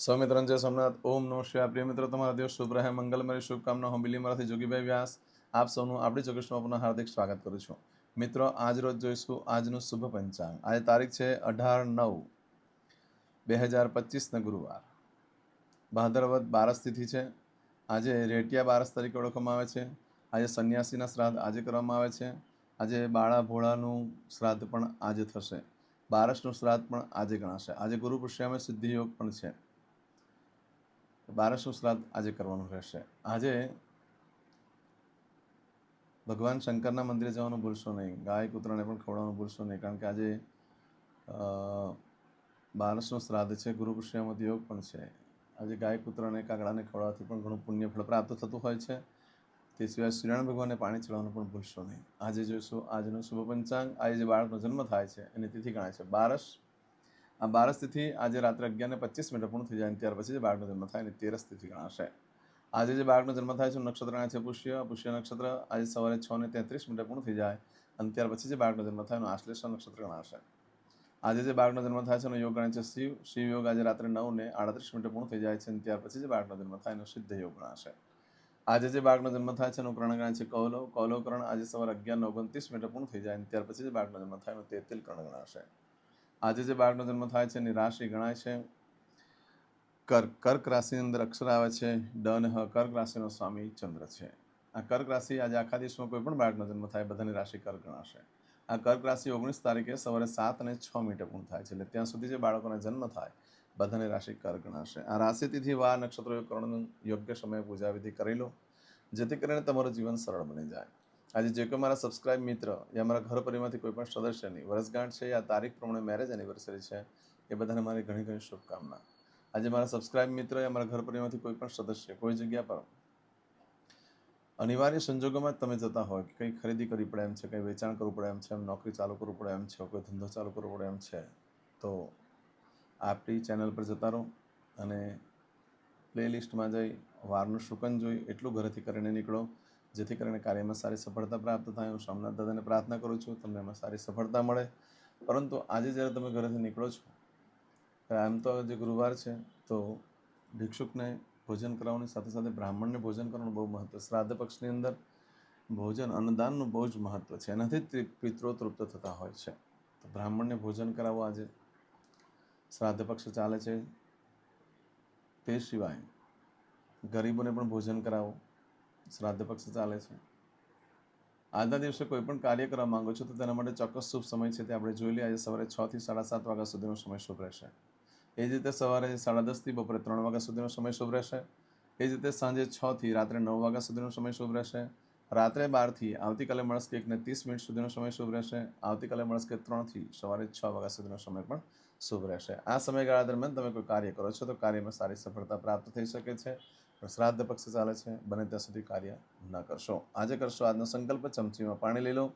સૌમિત્રન જય સોમનાથ. ઓમ નમઃ શિવાય. પ્રિય મિત્રો, તમારા દિવસ શુભ રહે. મંગલમય શુભકામના. હું બિલીમરાથી જોગીભાઈ વ્યાસ. આપ સૌનું આપણી ચોકસમાં પુનઃ હાર્દિક સ્વાગત કરું છું. મિત્રો, આજ રોજ જોઈશું આજનું શુભ પંચાંગ. આજે તારીખ છે અઢાર નવ બે હજાર પચીસના ગુરુવાર. ભાદરવદ બારસ તિથિ છે. આજે રેટિયા બારસ તરીકે ઓળખવામાં આવે છે. આજે સંન્યાસીના શ્રાદ્ધ આજે કરવામાં આવે છે. આજે બાળા ભોળાનું શ્રાદ્ધ પણ આજે થશે. બારસનું શ્રાદ્ધ પણ આજે ગણાશે. આજે ગુરુ પુષ્યામે સિદ્ધિયોગ પણ છે. બારસનું શ્રાદ્ધ આજે કરવાનું રહેશે. આજે ભગવાન શંકરના મંદિરે જવાનું ભૂલશો નહીં. ગાય કૂતરાને પણ ખવડાવવાનું ભૂલશો નહીં. કારણ કે આજે બારસનું શ્રાદ્ધ છે. ગુરુ પુષ્યામત યોગ પણ છે. આજે ગાય કૂતરાને, કાગડાને ખવડાવવાથી પણ ઘણું પુણ્ય ફળ પ્રાપ્ત થતું હોય છે. તે સિવાય શ્રીરામ ભગવાનને પાણી ચડાવવાનું પણ ભૂલશો નહીં. આજે જોઈશું, આજનો શુભ પંચાંગ. આજે જે બાળકનો જન્મ થાય છે, એની તિથિ ગણાય છે. બારસ આ બારસ તિથિ આજે રાત્રે અગિયાર ને પચીસ મિનિટ પૂર્ણ થઈ જાય ત્યાર પછી જે બાળકનો જન્મ થાય અને તેરસ તિથિ ગણાશે. આજે જે બાળકનો જન્મ થાય છે નક્ષત્ર ગણાય છે પુષ્ય પુષ્ય નક્ષત્ર આજે સવારે છ ને તેત્રીસ મિનિટે પૂર્ણ થઈ જાય અને ત્યાર પછી જે બાળકનો જન્મ થાય એનો આશ્લેષ નક્ષત્ર ગણાશે. આજે જે બાળકનો જન્મ થાય છે, એનો યોગ ગણાય છે શિવ. શિવ યોગ આજે રાત્રે નવ ને આડત્રીસ મિનિટે પૂર્ણ થઈ જાય છે અને ત્યાર પછી જે બાળકનો જન્મ થાય એનો સિદ્ધ યોગ ગણાશે. આજે જે બાળકનો જન્મ થાય છે, એનું કર્ણ ગણાય છે કૌલવ કૌલવ કર્ણ આજે સવારે અગિયાર ને ઓગણત્રીસ મિનિટે પૂર્ણ થઈ જાય અને ત્યાર પછી જે બાળકનો જન્મ થાય એનો તેતિલ કર્ણ ગણાશે. આજે જે બાળકનો જન્મ થાય છે એની રાશિ ગણાય છે. કર્ક કર્ક રાશિની અંદર અક્ષર આવે છે ડન હ કર્ક રાશિનો સ્વામી ચંદ્ર છે. આ કર્ક રાશિ આજે આખા દિવસમાં કોઈ પણ બાળકનો જન્મ થાય, બધાની રાશિ કર્ક ગણાશે. આ કર્ક રાશિ ઓગણીસ તારીખે સવારે સાત અને છ મિનિટે પૂર્ણ થાય છે, એટલે ત્યાં સુધી જે બાળકોને જન્મ થાય, બધાની રાશિ કર્ક ગણાશે. આ રાશિતિથી વાર, નક્ષત્રો કરણનું યોગ્ય સમયે પૂજા વિધિ કરી લો, જેથી કરીને તમારું જીવન સરળ બની જાય. આજે જે કોઈ મારા સબસ્ક્રાઇબ મિત્ર યા મારા ઘર પરિવારમાંથી કોઈ પણ સદસ્યની વર્ષગાંઠ છે યા તારીખ પ્રમાણે મેરેજ એનિવર્સરી છે, એ બધાને મારી ઘણી ઘણી શુભકામના. આજે મારા સબસ્ક્રાઇબ મિત્ર યા મારા ઘર પરિવારમાંથી કોઈ પણ સદસ્ય કોઈ જગ્યા પર અનિવાર્ય સંજોગોમાં તમે જતા હોય કે કંઈ ખરીદી કરવી પડે એમ છે, કંઈ વેચાણ કરવું પડે એમ છે, એમ નોકરી ચાલુ કરવું પડે એમ છે, કોઈ ધંધો ચાલુ કરવો પડે એમ છે, તો આપણી ચેનલ પર જતા રહો અને પ્લેલિસ્ટમાં જઈ વારનું શુકન જોઈ, એટલું ઘરેથી કરીને નીકળો. જેથી કરીને કાર્યમાં સારી સફળતા પ્રાપ્ત થાય. હું સોમનાથ દાદાને પ્રાર્થના કરું છું, તમને એમાં સારી સફળતા મળે. પરંતુ આજે જ્યારે તમે ઘરેથી નીકળો છો આમ તો આજે ગુરુવાર છે, તો ભિક્ષુકને ભોજન કરાવવાની સાથે સાથે બ્રાહ્મણને ભોજન કરવાનું બહુ મહત્વ શ્રાદ્ધ પક્ષની અંદર ભોજન અન્નદાનનું બહુ જ મહત્ત્વ છે. એનાથી જ ત્રિ- પિતરો તૃપ્ત થતા હોય છે. તો બ્રાહ્મણને ભોજન કરાવવું આજે. શ્રાદ્ધ પક્ષ ચાલે છે. તે સિવાય ગરીબોને પણ ભોજન કરાવો. શ્રાદ્ધ પક્ષ ચાલે છે. આજના દિવસે કોઈ પણ કાર્ય કરવા માંગો છો તો તેના માટે ચોક્કસ શુભ સમય છે તે આપણે જોઈ લઈએ. આજે સવારે છ થી સાડા સાત વાગ્યા સુધીનો સમય શુભ રહેશે. એ જ રીતે સવારે સાડા દસથી બપોરે ત્રણ વાગ્યા સુધીનો સમય શુભ રહેશે. એ જ રીતે સાંજે છ થી રાત્રે નવ વાગ્યા સુધીનો સમય શુભ રહેશે. રાત્રે બારથી આવતીકાલે મળસ્કે એકને ત્રીસ મિનિટ સુધીનો સમય શુભ રહેશે. આવતીકાલે મળસ્કે ત્રણથી સવારે છ વાગ્યા સુધીનો સમય પણ શુભ રહેશે. આ સમયગાળા દરમિયાન તમે કોઈ કાર્ય કરો છો તો કાર્યમાં સારી સફળતા પ્રાપ્ત થઈ શકે છે. શ્રાદ્ધ પક્ષ ચાલે છે, બને ત્યાં સુધી કાર્ય ન કરશો. આજે કરશો, આજનો સંકલ્પ ચમચીમાં પાણી લઈ લો.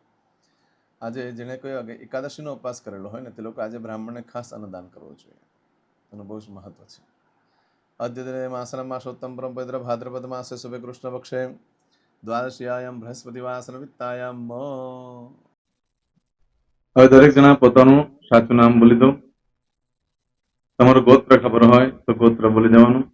આજે જેણે કોઈ એકાદશીનો ઉપવાસ કરેલો હોય ને, તે લોકો આજે બ્રાહ્મણને ખાસ અન્નદાન કરવું જોઈએ. તેનું બહુ જ મહત્વ છે. અદ્યતને માસન માસોત્તમ પરમ પવિત્ર ભાદ્રપદ માસે શુભે કૃષ્ણ પક્ષે. દ્વાદશીયાયમ બૃહસ્પતિવાસન વિત્તાયામ હવે દરેક જણા પોતાનું સાચું નામ બોલી દો. તમારું ગોત્ર ખબર હોય તો ગોત્ર બોલી દેવાનું.